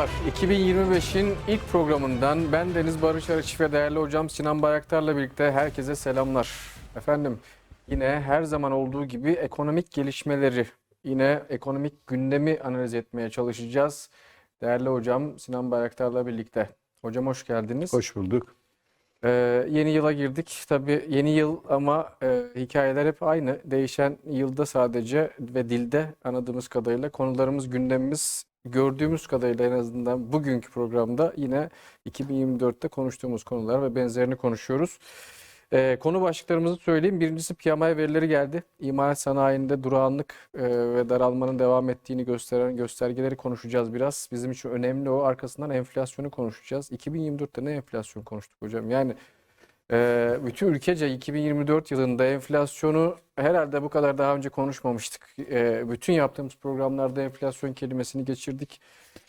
Merhabalar. 2025'in ilk programından ben Deniz Barış Arıçif ve değerli hocam Sinan Bayaktar'la birlikte herkese selamlar. Efendim yine her zaman olduğu gibi ekonomik gelişmeleri, yine ekonomik gündemi analiz etmeye çalışacağız. Değerli hocam Sinan Bayaktar'la birlikte. Hocam hoş geldiniz. Hoş bulduk. Ee, yeni yıla girdik. Tabii yeni yıl ama e, hikayeler hep aynı. Değişen yılda sadece ve dilde anladığımız kadarıyla konularımız, gündemimiz gördüğümüz kadarıyla en azından bugünkü programda yine 2024'te konuştuğumuz konular ve benzerini konuşuyoruz. Ee, konu başlıklarımızı söyleyeyim. Birincisi PMI verileri geldi. İmalat sanayinde durağanlık e, ve daralmanın devam ettiğini gösteren göstergeleri konuşacağız biraz. Bizim için önemli o. Arkasından enflasyonu konuşacağız. 2024'te ne enflasyon konuştuk hocam? Yani e, bütün ülkece 2024 yılında enflasyonu herhalde bu kadar daha önce konuşmamıştık. E, bütün yaptığımız programlarda enflasyon kelimesini geçirdik.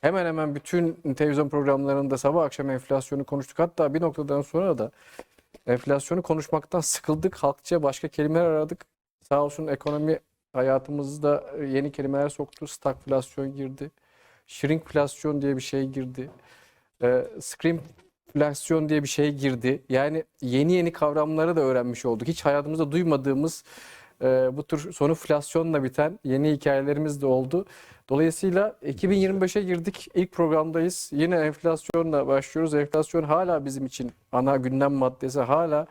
Hemen hemen bütün televizyon programlarında sabah akşam enflasyonu konuştuk. Hatta bir noktadan sonra da enflasyonu konuşmaktan sıkıldık. Halkça başka kelimeler aradık. Sağ olsun ekonomi hayatımızda yeni kelimeler soktu. Stagflasyon girdi. Shrinkflasyon diye bir şey girdi. E, screamflasyon diye bir şey girdi. Yani yeni yeni kavramları da öğrenmiş olduk. Hiç hayatımızda duymadığımız e, bu tür sonu flasyonla biten yeni hikayelerimiz de oldu. Dolayısıyla 2025'e girdik. İlk programdayız. Yine enflasyonla başlıyoruz. Enflasyon hala bizim için ana gündem maddesi. Hala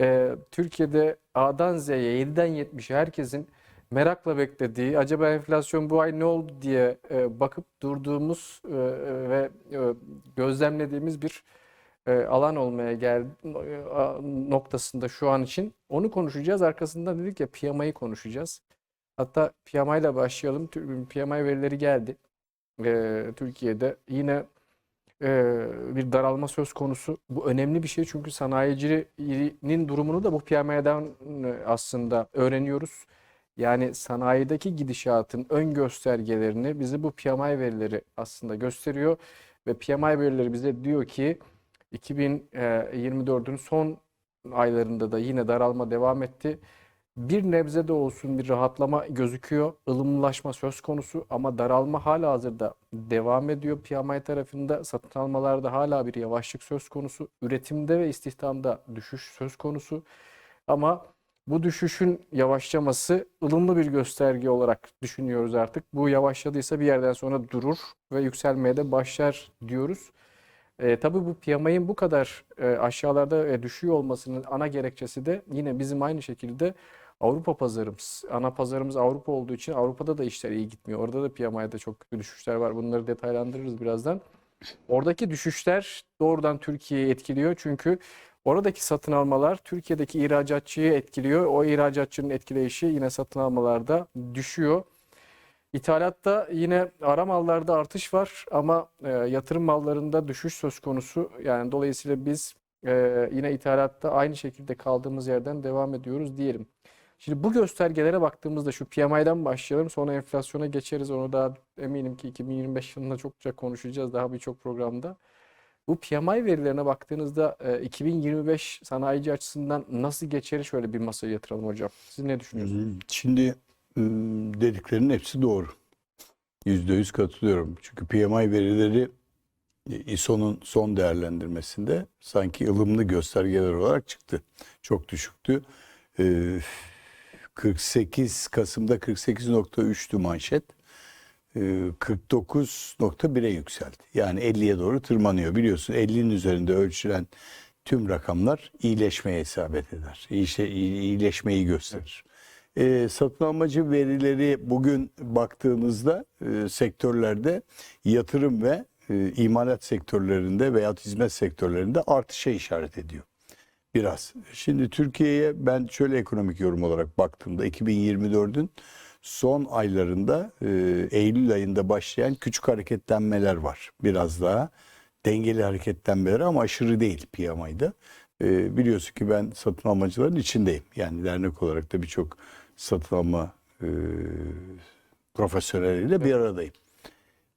e, Türkiye'de A'dan Z'ye, 7'den 70'e herkesin merakla beklediği, acaba enflasyon bu ay ne oldu diye e, bakıp durduğumuz e, ve e, gözlemlediğimiz bir e, alan olmaya gel noktasında şu an için. Onu konuşacağız. Arkasından dedik ya PMI'yi konuşacağız. Hatta PMI ile başlayalım. PMI verileri geldi. E, Türkiye'de yine e, bir daralma söz konusu. Bu önemli bir şey çünkü sanayicinin durumunu da bu PMI'den e, aslında öğreniyoruz. Yani sanayideki gidişatın ön göstergelerini bize bu PMI verileri aslında gösteriyor ve PMI verileri bize diyor ki 2024'ün son aylarında da yine daralma devam etti. Bir nebze de olsun bir rahatlama gözüküyor. ılımlaşma söz konusu ama daralma hala hazırda devam ediyor. PMI tarafında satın almalarda hala bir yavaşlık söz konusu. Üretimde ve istihdamda düşüş söz konusu. Ama bu düşüşün yavaşlaması ılımlı bir gösterge olarak düşünüyoruz artık. Bu yavaşladıysa bir yerden sonra durur ve yükselmeye de başlar diyoruz. E, tabii bu PMI'nin bu kadar e, aşağılarda e, düşüyor olmasının ana gerekçesi de yine bizim aynı şekilde Avrupa pazarımız. Ana pazarımız Avrupa olduğu için Avrupa'da da işler iyi gitmiyor. Orada da PMI'de çok kötü düşüşler var. Bunları detaylandırırız birazdan. Oradaki düşüşler doğrudan Türkiye'yi etkiliyor. Çünkü oradaki satın almalar Türkiye'deki ihracatçıyı etkiliyor. O ihracatçının etkileyişi yine satın almalarda düşüyor. İthalatta yine ara mallarda artış var ama e, yatırım mallarında düşüş söz konusu. Yani dolayısıyla biz e, yine ithalatta aynı şekilde kaldığımız yerden devam ediyoruz diyelim. Şimdi bu göstergelere baktığımızda şu PMI'den başlayalım sonra enflasyona geçeriz. Onu daha eminim ki 2025 yılında çokça konuşacağız daha birçok programda. Bu PMI verilerine baktığınızda e, 2025 sanayici açısından nasıl geçeri şöyle bir masaya yatıralım hocam. Siz ne düşünüyorsunuz? Şimdi ım, dediklerinin hepsi doğru. Yüzde yüz katılıyorum. Çünkü PMI verileri e, İSO'nun son değerlendirmesinde sanki ılımlı göstergeler olarak çıktı. Çok düşüktü. Ee, 48 Kasım'da 48.3'tü manşet. Ee, 49.1'e yükseldi. Yani 50'ye doğru tırmanıyor. Biliyorsun 50'nin üzerinde ölçülen tüm rakamlar iyileşmeye isabet eder. İyişe, iyileşmeyi gösterir. Ee, satın almacı verileri bugün baktığımızda e, sektörlerde yatırım ve e, imalat sektörlerinde veya hizmet sektörlerinde artışa işaret ediyor. Biraz. Şimdi Türkiye'ye ben şöyle ekonomik yorum olarak baktığımda 2024'ün son aylarında e, Eylül ayında başlayan küçük hareketlenmeler var. Biraz daha dengeli hareketlenmeler ama aşırı değil PMI'da. E, biliyorsun ki ben satın almacıların içindeyim. Yani dernek olarak da birçok satın alma e, profesyoneliyle bir aradayım.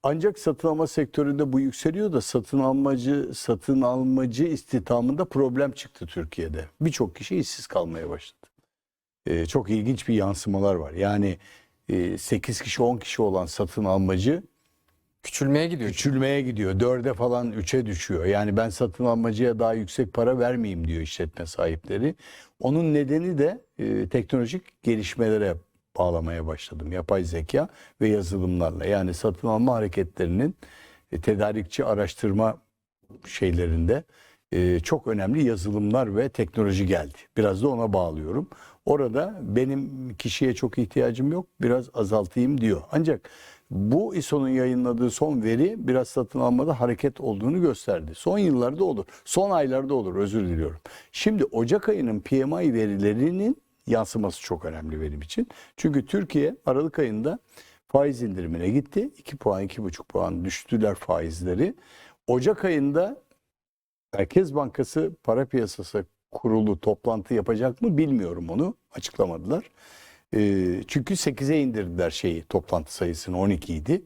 Ancak satın alma sektöründe bu yükseliyor da satın almacı satın almacı istihdamında problem çıktı Türkiye'de. Birçok kişi işsiz kalmaya başladı. Ee, çok ilginç bir yansımalar var. Yani e, 8 kişi 10 kişi olan satın almacı Küçülmeye gidiyor. küçülmeye gidiyor. Dörde falan üçe düşüyor. Yani ben satın almacıya daha yüksek para vermeyeyim diyor işletme sahipleri. Onun nedeni de e, teknolojik gelişmelere bağlamaya başladım. Yapay zeka ve yazılımlarla. Yani satın alma hareketlerinin e, tedarikçi araştırma şeylerinde e, çok önemli yazılımlar ve teknoloji geldi. Biraz da ona bağlıyorum. Orada benim kişiye çok ihtiyacım yok. Biraz azaltayım diyor. Ancak bu ISO'nun yayınladığı son veri biraz satın almada hareket olduğunu gösterdi. Son yıllarda olur. Son aylarda olur özür diliyorum. Şimdi Ocak ayının PMI verilerinin yansıması çok önemli benim için. Çünkü Türkiye Aralık ayında faiz indirimine gitti. 2 puan, 2,5 puan düştüler faizleri. Ocak ayında Merkez Bankası Para Piyasası Kurulu toplantı yapacak mı bilmiyorum onu. Açıklamadılar. Ee, çünkü 8'e indirdiler şeyi toplantı sayısını 12 idi.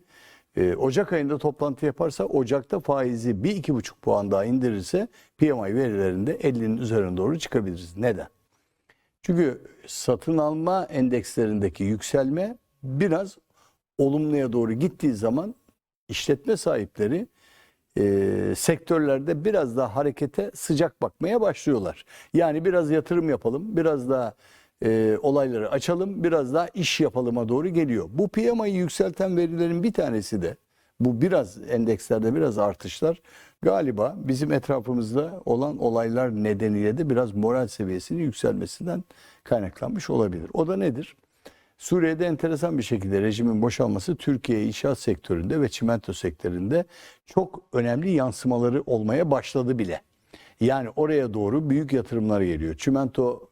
Ee, Ocak ayında toplantı yaparsa Ocak'ta faizi bir iki buçuk puan daha indirirse PMI verilerinde 50'nin üzerine doğru çıkabiliriz. Neden? Çünkü satın alma endekslerindeki yükselme biraz olumluya doğru gittiği zaman işletme sahipleri e, sektörlerde biraz daha harekete sıcak bakmaya başlıyorlar. Yani biraz yatırım yapalım, biraz daha e, olayları açalım, biraz daha iş yapalıma doğru geliyor. Bu PMI'yi yükselten verilerin bir tanesi de bu biraz endekslerde biraz artışlar galiba bizim etrafımızda olan olaylar nedeniyle de biraz moral seviyesinin yükselmesinden kaynaklanmış olabilir. O da nedir? Suriye'de enteresan bir şekilde rejimin boşalması Türkiye inşaat sektöründe ve çimento sektöründe çok önemli yansımaları olmaya başladı bile. Yani oraya doğru büyük yatırımlar geliyor. Çimento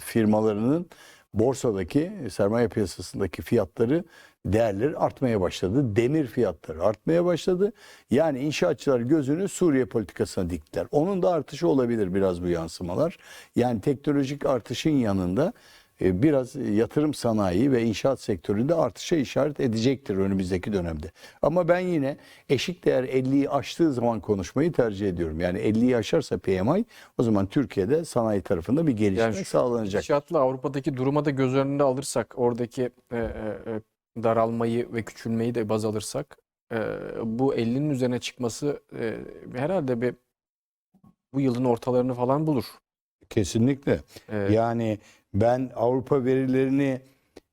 firmalarının borsadaki sermaye piyasasındaki fiyatları değerleri artmaya başladı. Demir fiyatları artmaya başladı. Yani inşaatçılar gözünü Suriye politikasına diktiler. Onun da artışı olabilir biraz bu yansımalar. Yani teknolojik artışın yanında biraz yatırım sanayi ve inşaat sektöründe artışa işaret edecektir önümüzdeki dönemde. Ama ben yine eşik değer 50'yi aştığı zaman konuşmayı tercih ediyorum. Yani 50'yi aşarsa PMI o zaman Türkiye'de sanayi tarafında bir gelişme Yani şu sağlanacak. İnşaatla Avrupa'daki duruma da göz önünde alırsak, oradaki e, e, e, daralmayı ve küçülmeyi de baz alırsak, e, bu 50'nin üzerine çıkması e, herhalde bir bu yılın ortalarını falan bulur. Kesinlikle. E, Yani ben Avrupa verilerini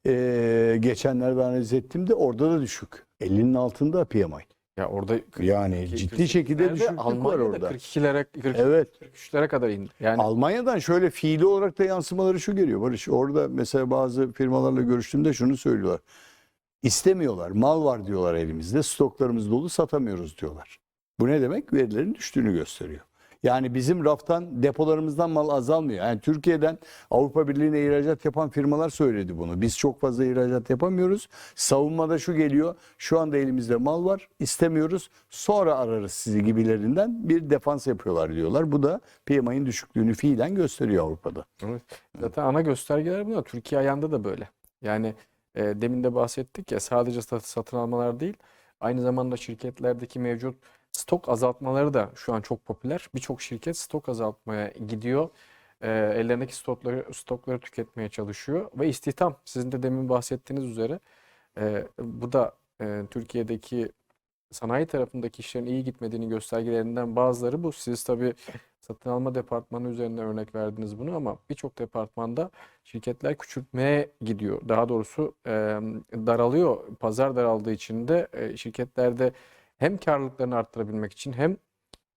e, geçenlerde analiz ettim de orada da düşük. 50'nin altında PMI. ya orada Yani ciddi şekilde 48'lerde, düşüklük var Almanya'da orada. 42'lere, 42, Evet. 43'lere kadar indi. Yani Almanya'dan şöyle fiili olarak da yansımaları şu geliyor Barış. Orada mesela bazı firmalarla görüştüğümde şunu söylüyorlar. İstemiyorlar. Mal var diyorlar elimizde. Stoklarımız dolu satamıyoruz diyorlar. Bu ne demek? Verilerin düştüğünü gösteriyor. Yani bizim raftan depolarımızdan mal azalmıyor. Yani Türkiye'den Avrupa Birliği'ne ihracat yapan firmalar söyledi bunu. Biz çok fazla ihracat yapamıyoruz. Savunmada şu geliyor. Şu anda elimizde mal var. istemiyoruz. Sonra ararız sizi gibilerinden bir defans yapıyorlar diyorlar. Bu da PMI'nin düşüklüğünü fiilen gösteriyor Avrupa'da. Evet. Zaten ana göstergeler bunlar. Türkiye ayağında da böyle. Yani e, demin de bahsettik ya sadece sat- satın almalar değil, aynı zamanda şirketlerdeki mevcut stok azaltmaları da şu an çok popüler. Birçok şirket stok azaltmaya gidiyor. E, ellerindeki stokları stokları tüketmeye çalışıyor ve istihdam sizin de demin bahsettiğiniz üzere e, bu da e, Türkiye'deki sanayi tarafındaki işlerin iyi gitmediğini göstergelerinden bazıları bu. Siz tabii satın alma departmanı üzerinden örnek verdiniz bunu ama birçok departmanda şirketler küçültmeye gidiyor. Daha doğrusu e, daralıyor. Pazar daraldığı için de e, şirketlerde hem karlılıklarını arttırabilmek için hem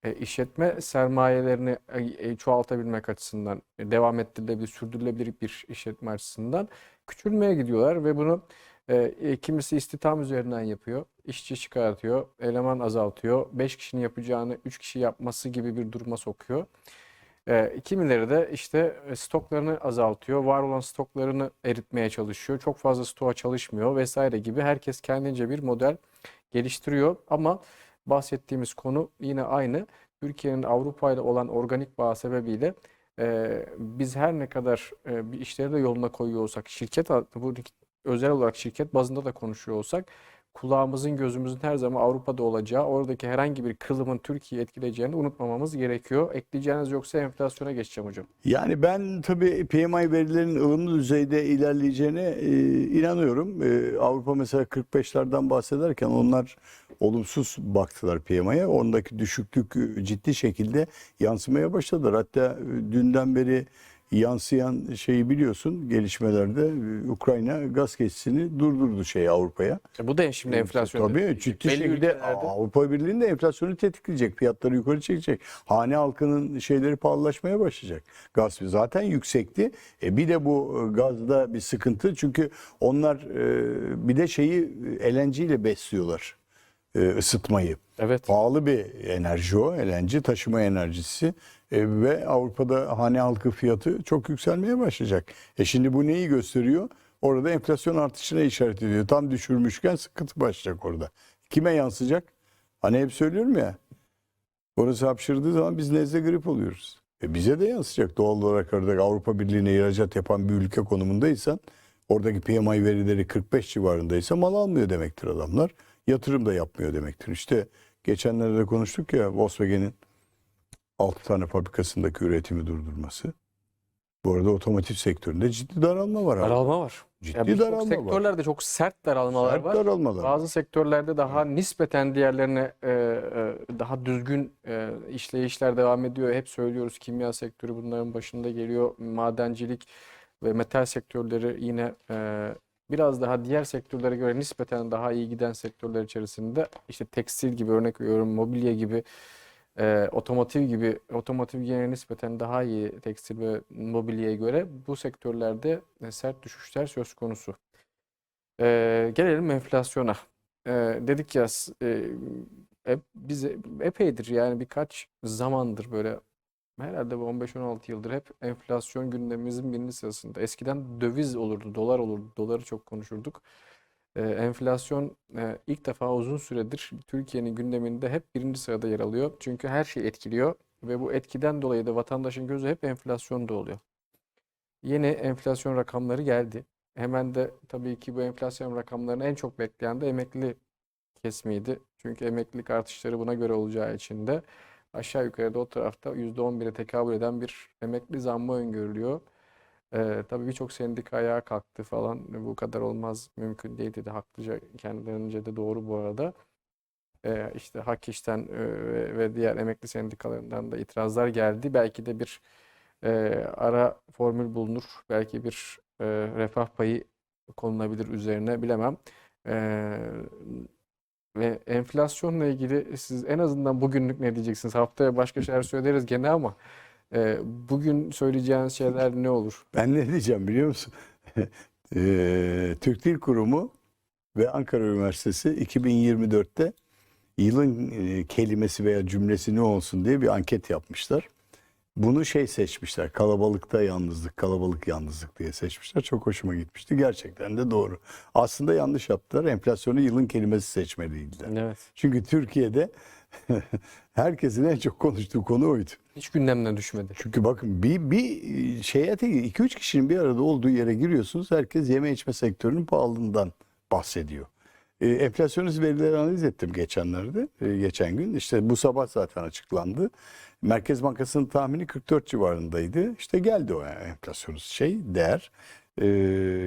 e, işletme sermayelerini e, e, çoğaltabilmek açısından devam ettirilebilir, sürdürülebilir bir işletme açısından küçülmeye gidiyorlar ve bunu kimisi istihdam üzerinden yapıyor, işçi çıkartıyor, eleman azaltıyor, 5 kişinin yapacağını 3 kişi yapması gibi bir duruma sokuyor. E, kimileri de işte e, stoklarını azaltıyor, var olan stoklarını eritmeye çalışıyor, çok fazla stoğa çalışmıyor vesaire gibi herkes kendince bir model geliştiriyor ama bahsettiğimiz konu yine aynı. Türkiye'nin Avrupa ile olan organik bağ sebebiyle e, biz her ne kadar e, bir işleri de yoluna koyuyor olsak, şirket bu özel olarak şirket bazında da konuşuyor olsak kulağımızın gözümüzün her zaman Avrupa'da olacağı, oradaki herhangi bir kırılımın Türkiye'yi etkileyeceğini unutmamamız gerekiyor. Ekleyeceğiniz yoksa enflasyona geçeceğim hocam. Yani ben tabii PMI verilerinin ılımlı düzeyde ilerleyeceğine e, inanıyorum. E, Avrupa mesela 45'lerden bahsederken onlar olumsuz baktılar PMI'ye. Ondaki düşüklük ciddi şekilde yansımaya başladılar. Hatta e, dünden beri yansıyan şeyi biliyorsun gelişmelerde e, Ukrayna gaz geçişini durdurdu şey Avrupa'ya. E, bu da şimdi enflasyon. Tabii ciddi Belli şekilde ülkelerde- Avrupa Birliği'nin de enflasyonu tetikleyecek. Fiyatları yukarı çekecek. Hane halkının şeyleri pahalılaşmaya başlayacak. Gaz zaten yüksekti. E bir de bu e, gazda bir sıkıntı. Çünkü onlar e, bir de şeyi e, LNG ile besliyorlar e, ısıtmayı. Evet. Pahalı bir enerji o. LNG taşıma enerjisi. E, ve Avrupa'da hane halkı fiyatı çok yükselmeye başlayacak. E şimdi bu neyi gösteriyor? Orada enflasyon artışına işaret ediyor. Tam düşürmüşken sıkıntı başlayacak orada. Kime yansıyacak? Hani hep söylüyorum ya. Orası hapşırdığı zaman biz nezle grip oluyoruz. E bize de yansıyacak doğal olarak orada Avrupa Birliği'ne ihracat yapan bir ülke konumundaysan oradaki PMI verileri 45 civarındaysa mal almıyor demektir adamlar. Yatırım da yapmıyor demektir. İşte geçenlerde de konuştuk ya Volkswagen'in 6 tane fabrikasındaki üretimi durdurması. Bu arada otomotiv sektöründe ciddi daralma var. abi. Daralma var. Ciddi Ya birçok daralma var. sektörlerde çok sert daralmalar Sert var. daralmalar. Bazı sektörlerde daha nispeten diğerlerine e, e, daha düzgün e, işleyişler devam ediyor. Hep söylüyoruz kimya sektörü bunların başında geliyor. Madencilik ve metal sektörleri yine e, biraz daha diğer sektörlere göre nispeten daha iyi giden sektörler içerisinde işte tekstil gibi örnek veriyorum mobilya gibi e, otomotiv gibi otomotiv yine nispeten daha iyi tekstil ve mobilyaya göre bu sektörlerde e, sert düşüşler söz konusu. Ee, gelelim enflasyona. Ee, dedik ya e, hep, bize epeydir yani birkaç zamandır böyle herhalde bu 15-16 yıldır hep enflasyon gündemimizin birinci sırasında. Eskiden döviz olurdu, dolar olurdu. Doları çok konuşurduk. Ee, enflasyon e, ilk defa uzun süredir Türkiye'nin gündeminde hep birinci sırada yer alıyor. Çünkü her şey etkiliyor ve bu etkiden dolayı da vatandaşın gözü hep enflasyonda oluyor. Yeni enflasyon rakamları geldi. Hemen de tabii ki bu enflasyon rakamlarını en çok bekleyen de emekli kesimiydi. Çünkü emeklilik artışları buna göre olacağı için de aşağı yukarı da o tarafta %11'e tekabül eden bir emekli zammı öngörülüyor. Ee, tabii birçok sendika ayağa kalktı falan. Bu kadar olmaz, mümkün değil dedi. Haklıca kendilerince de doğru bu arada. Ee, işte Hak e, ve diğer emekli sendikalarından da itirazlar geldi. Belki de bir e, ara formül bulunur. Belki bir e, refah payı konulabilir üzerine bilemem. E, ve enflasyonla ilgili siz en azından bugünlük ne diyeceksiniz? Haftaya başka şeyler söyleriz gene ama e, bugün söyleyeceğiniz şeyler ne olur? Ben ne diyeceğim biliyor musun? Eee, Türk Dil Kurumu ve Ankara Üniversitesi 2024'te yılın e, kelimesi veya cümlesi ne olsun diye bir anket yapmışlar. Bunu şey seçmişler. Kalabalıkta yalnızlık, kalabalık yalnızlık diye seçmişler. Çok hoşuma gitmişti. Gerçekten de doğru. Aslında yanlış yaptılar. Enflasyonu yılın kelimesi seçmeliydiler. Evet. Çünkü Türkiye'de herkesin en çok konuştuğu konu oydu. Hiç gündemden düşmedi. Çünkü bakın bir, bir şeye 2-3 kişinin bir arada olduğu yere giriyorsunuz. Herkes yeme içme sektörünün pahalılığından bahsediyor. E, enflasyonist verileri analiz ettim geçenlerde, e, geçen gün. İşte bu sabah zaten açıklandı. Merkez Bankası'nın tahmini 44 civarındaydı. İşte geldi o enflasyonist şey, değer. E,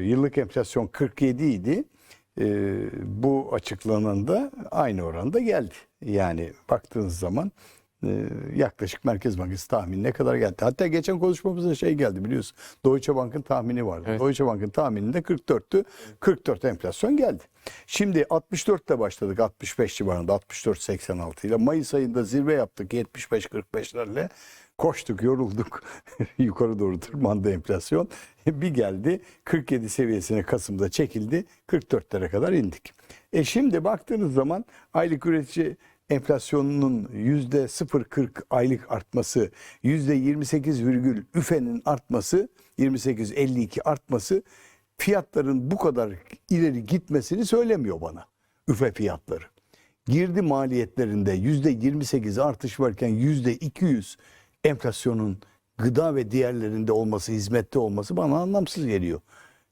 yıllık enflasyon 47 idi. E, bu açıklanan da aynı oranda geldi. Yani baktığınız zaman e, yaklaşık Merkez Bankası tahmini ne kadar geldi. Hatta geçen konuşmamızda şey geldi biliyorsun. Deutsche Bank'ın tahmini vardı. Evet. Deutsche Bank'ın tahmininde 44'tü. 44 enflasyon geldi. Şimdi 64 ile başladık 65 civarında 64-86 ile. Mayıs ayında zirve yaptık 75-45'lerle. Koştuk, yorulduk. Yukarı doğru tırmandı enflasyon. Bir geldi 47 seviyesine Kasım'da çekildi. 44'lere kadar indik. E şimdi baktığınız zaman aylık üretici enflasyonunun yüzde 0.40 aylık artması, yüzde 28 virgül üfenin artması, 28.52 artması fiyatların bu kadar ileri gitmesini söylemiyor bana. Üfe fiyatları. Girdi maliyetlerinde yüzde 28 artış varken yüzde 200 enflasyonun gıda ve diğerlerinde olması, hizmette olması bana anlamsız geliyor.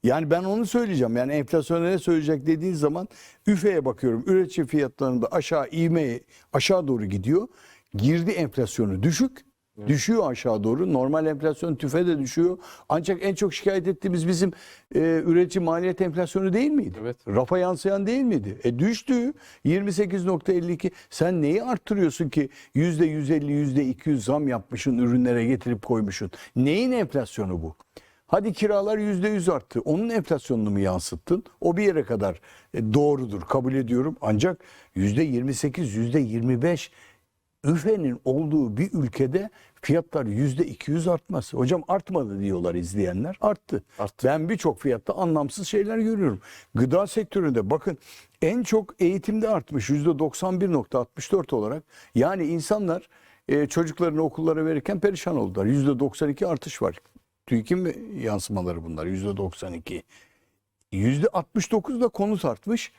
Yani ben onu söyleyeceğim. Yani enflasyona ne söyleyecek dediğin zaman üfeye bakıyorum. Üretici fiyatlarında aşağı ivme aşağı doğru gidiyor. Girdi enflasyonu düşük. Düşüyor aşağı doğru. Normal enflasyon tüfe de düşüyor. Ancak en çok şikayet ettiğimiz bizim e, üretici maliyet enflasyonu değil miydi? Evet. Rafa yansıyan değil miydi? E düştü. 28.52. Sen neyi arttırıyorsun ki %150, %200 zam yapmışsın ürünlere getirip koymuşsun? Neyin enflasyonu bu? Hadi kiralar %100 arttı. Onun enflasyonunu mu yansıttın? O bir yere kadar e, doğrudur. Kabul ediyorum. Ancak %28, %25 üfenin olduğu bir ülkede fiyatlar %200 artmaz. Hocam artmadı diyorlar izleyenler. Arttı. Arttı. Ben birçok fiyatta anlamsız şeyler görüyorum. Gıda sektöründe bakın en çok eğitimde artmış %91.64 olarak. Yani insanlar e, çocuklarını okullara verirken perişan oldular. %92 artış var. TÜİK'in yansımaları bunlar %92. %69 da konut artmış.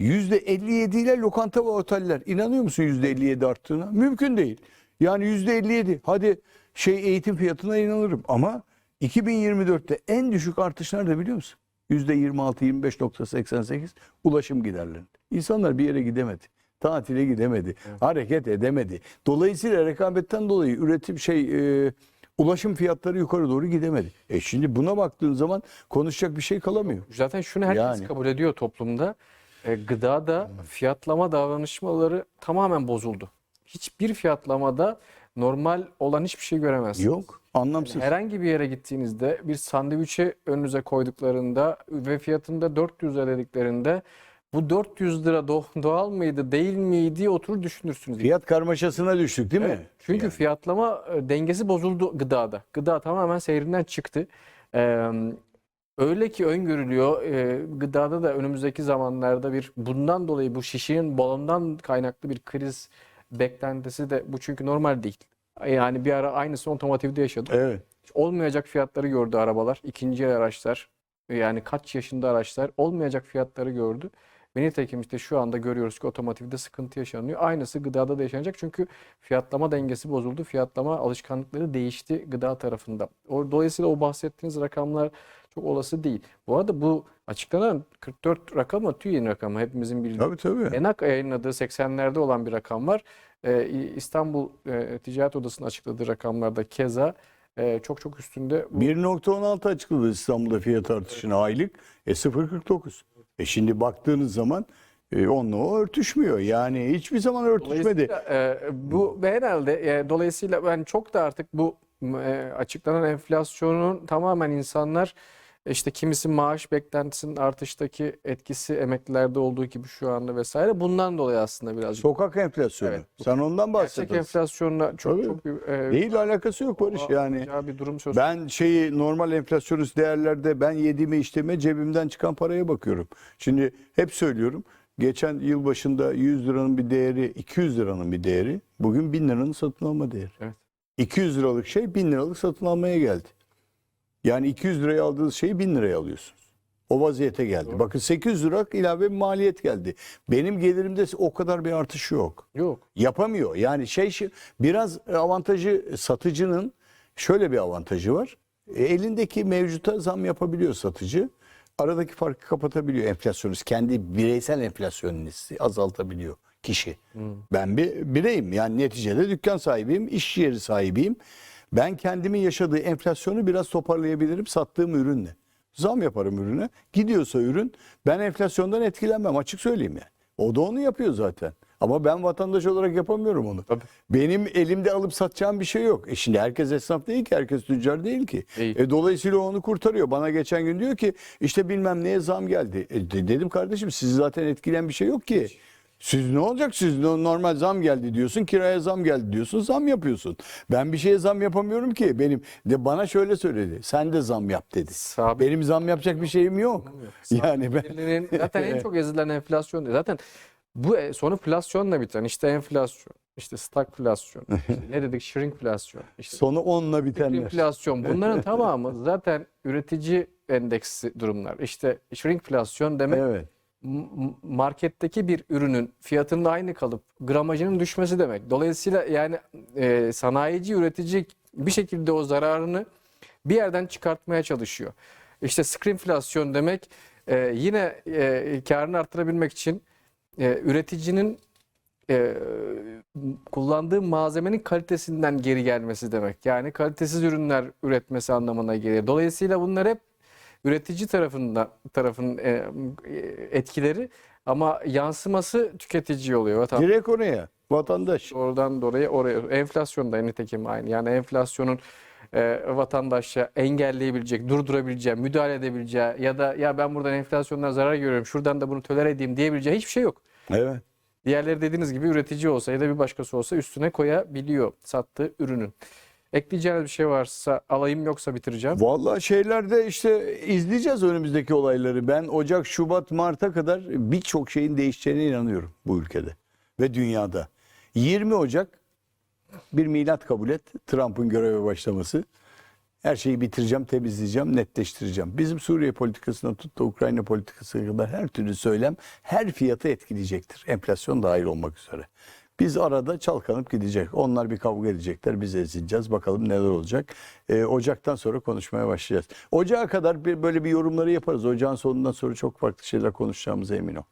%57 ile lokanta ve oteller. İnanıyor musun %57 arttığına? Mümkün değil. Yani %57. Hadi şey eğitim fiyatına inanırım ama 2024'te en düşük artış nerede biliyor musun? %26 25.88 ulaşım giderlerinde. İnsanlar bir yere gidemedi. Tatile gidemedi. Hareket edemedi. Dolayısıyla rekabetten dolayı üretim şey e, ulaşım fiyatları yukarı doğru gidemedi. E şimdi buna baktığın zaman konuşacak bir şey kalamıyor. Zaten şunu herkes Yani. kabul ediyor toplumda. E, gıdada fiyatlama davranışmaları tamamen bozuldu. Hiçbir fiyatlamada normal olan hiçbir şey göremezsiniz. Yok. Anlamsız. Herhangi bir yere gittiğinizde bir sandviçi önünüze koyduklarında ve fiyatında 400 lira dediklerinde bu 400 lira do- doğal mıydı değil miydi oturur düşünürsünüz. Fiyat karmaşasına düştük değil mi? Çünkü Yani. fiyatlama e, dengesi bozuldu gıdada. Gıda tamamen seyrinden çıktı. Ee, öyle ki öngörülüyor. e, gıdada da önümüzdeki zamanlarda bir bundan dolayı bu şişinin balondan kaynaklı bir kriz beklentisi de bu çünkü normal değil. Yani bir ara aynısını otomotivde yaşadık. Evet. Olmayacak fiyatları gördü arabalar. ikinci el araçlar. Yani kaç yaşında araçlar olmayacak fiyatları gördü. Ve nitekim işte şu anda görüyoruz ki otomotivde sıkıntı yaşanıyor. Aynısı gıdada da yaşanacak. Çünkü fiyatlama dengesi bozuldu. Fiyatlama alışkanlıkları değişti gıda tarafında. O, dolayısıyla o bahsettiğiniz rakamlar çok olası değil. Bu arada bu açıklanan 44 rakamı TÜİ'nin rakamı. Hepimizin bildiği. Tabii tabii. ENAK yayınladığı 80'lerde olan bir rakam var. Ee, İstanbul e, Ticaret Odası'nın açıkladığı rakamlarda keza e, çok çok üstünde. Bu 1.16 açıkladı İstanbul'da fiyat artışını aylık. E 0.49. E şimdi baktığınız zaman e, onunla örtüşmüyor. Yani hiçbir zaman örtüşmedi. E, bu ve herhalde e, dolayısıyla ben çok da artık bu e, açıklanan enflasyonun tamamen insanlar işte kimisi maaş beklentisinin artıştaki etkisi emeklilerde olduğu gibi şu anda vesaire bundan dolayı aslında birazcık Sokak enflasyonu. Evet. Sen ondan gerçek bahsediyorsun. enflasyonla çok Tabii. çok bir, e, Değil alakası yok Barış yani. bir durum söz Ben şeyi normal enflasyonist değerlerde ben yediğime içtiğime cebimden çıkan paraya bakıyorum. Şimdi hep söylüyorum. Geçen yıl başında 100 liranın bir değeri 200 liranın bir değeri. Bugün 1000 liranın satın alma değeri. Evet. 200 liralık şey 1000 liralık satın almaya geldi. Yani 200 liraya aldığınız şeyi 1000 liraya alıyorsunuz. O vaziyete geldi. Doğru. Bakın 800 lira ilave bir maliyet geldi. Benim gelirimde o kadar bir artış yok yok. yapamıyor. Yani şey şey- biraz avantajı satıcının şöyle bir avantajı var. E, elindeki mevcuta zam yapabiliyor satıcı. Aradaki farkı kapatabiliyor enflasyonist. Kendi bireysel enflasyonisti azaltabiliyor kişi. Ben bir bireyim. Yani neticede dükkan sahibiyim, iş yeri sahibiyim. Ben kendimin yaşadığı enflasyonu biraz toparlayabilirim sattığım ürünle. Zam yaparım ürüne. Gidiyorsa ürün ben enflasyondan etkilenmem açık söyleyeyim yani. O da onu yapıyor zaten. Ama ben vatandaş olarak yapamıyorum onu. Tabii. Benim elimde alıp satacağım bir şey yok. E şimdi herkes esnaf değil ki, herkes tüccar değil ki. Değil. E dolayısıyla onu kurtarıyor. Bana geçen gün diyor ki işte bilmem neye zam geldi. E de- dedim kardeşim sizi zaten etkileyen bir şey yok ki. Siz ne olacak? Siz no- normal zam geldi diyorsun, kiraya zam geldi diyorsun, zam yapıyorsun. Ben bir şeye zam yapamıyorum ki. Benim de bana şöyle söyledi. Sen de zam yap dedi. Sabit- Benim zam yapacak bir şeyim yok. Yani ben zaten en çok ezilen enflasyon. Zaten bu e, sonu enflasyonla biten işte enflasyon, işte stagflasyon, işte ne dedik shrinkflasyon, işte sonu onunla bitenler. enflasyon. Bunların tamamı zaten üretici endeksi durumlar. İşte shrinkflasyon demek Evet. Marketteki bir ürünün fiyatının aynı kalıp gramajının düşmesi demek. Dolayısıyla yani e, sanayici, üretici bir şekilde o zararını bir yerden çıkartmaya çalışıyor. İşte skrinflasyon demek e, yine e, karını arttırabilmek için e, üreticinin e, kullandığı malzemenin kalitesinden geri gelmesi demek. Yani kalitesiz ürünler üretmesi anlamına gelir. Dolayısıyla bunlar hep üretici tarafında tarafın e, etkileri ama yansıması tüketici oluyor. Vatan- Direkt oraya. Vatandaş. Oradan dolayı oraya enflasyon da nitekim aynı. Yani enflasyonun e, vatandaşa engelleyebilecek, durdurabileceği, müdahale edebileceği ya da ya ben buradan enflasyondan zarar görüyorum, şuradan da bunu tolere edeyim diyebileceği hiçbir şey yok. Evet. Diğerleri dediğiniz gibi üretici olsa ya da bir başkası olsa üstüne koyabiliyor sattığı ürünün. Ekleyeceğiniz bir şey varsa alayım yoksa bitireceğim. Vallahi şeylerde işte izleyeceğiz önümüzdeki olayları. Ben Ocak, Şubat, Mart'a kadar birçok şeyin değişeceğine inanıyorum bu ülkede ve dünyada. 20 Ocak bir milat kabul et. Trump'ın göreve başlaması. Her şeyi bitireceğim, temizleyeceğim, netleştireceğim. Bizim Suriye politikasından tut da Ukrayna politikasına kadar her türlü söylem her fiyatı etkileyecektir. Enflasyon dahil olmak üzere. Biz arada çalkanıp gidecek. Onlar bir kavga edecekler, biz ezileceğiz. Bakalım neler olacak. Ee, Ocak'tan sonra konuşmaya başlayacağız. Ocağa kadar bir, böyle bir yorumları yaparız. Ocağın sonundan sonra çok farklı şeyler konuşacağımıza emin ol.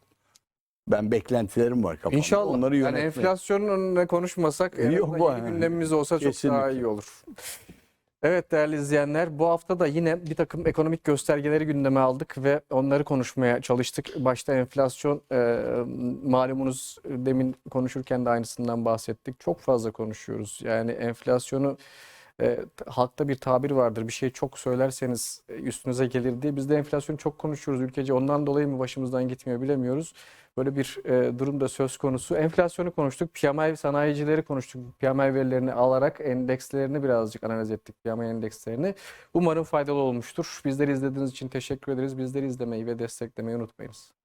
Ben beklentilerim var kafamda. İnşallah. Onları yani yönetmek. enflasyonun önüne konuşmasak en Yok yani. gündemimiz olsa çok daha Kesinlikle. iyi olur. Evet değerli izleyenler bu hafta da yine bir takım ekonomik göstergeleri gündeme aldık ve onları konuşmaya çalıştık. Başta enflasyon e, malumunuz demin konuşurken de aynısından bahsettik. Çok fazla konuşuyoruz. Yani enflasyonu e, halkta bir tabir vardır. Bir şey çok söylerseniz e, üstünüze gelir diye. Biz de enflasyonu çok konuşuyoruz ülkece. Ondan dolayı mı başımızdan gitmiyor bilemiyoruz. Böyle bir e, durum da söz konusu. Enflasyonu konuştuk. PMI sanayicileri konuştuk. PMI verilerini alarak endekslerini birazcık analiz ettik. PMI endekslerini. Umarım faydalı olmuştur. Bizleri izlediğiniz için teşekkür ederiz. Bizleri izlemeyi ve desteklemeyi unutmayınız.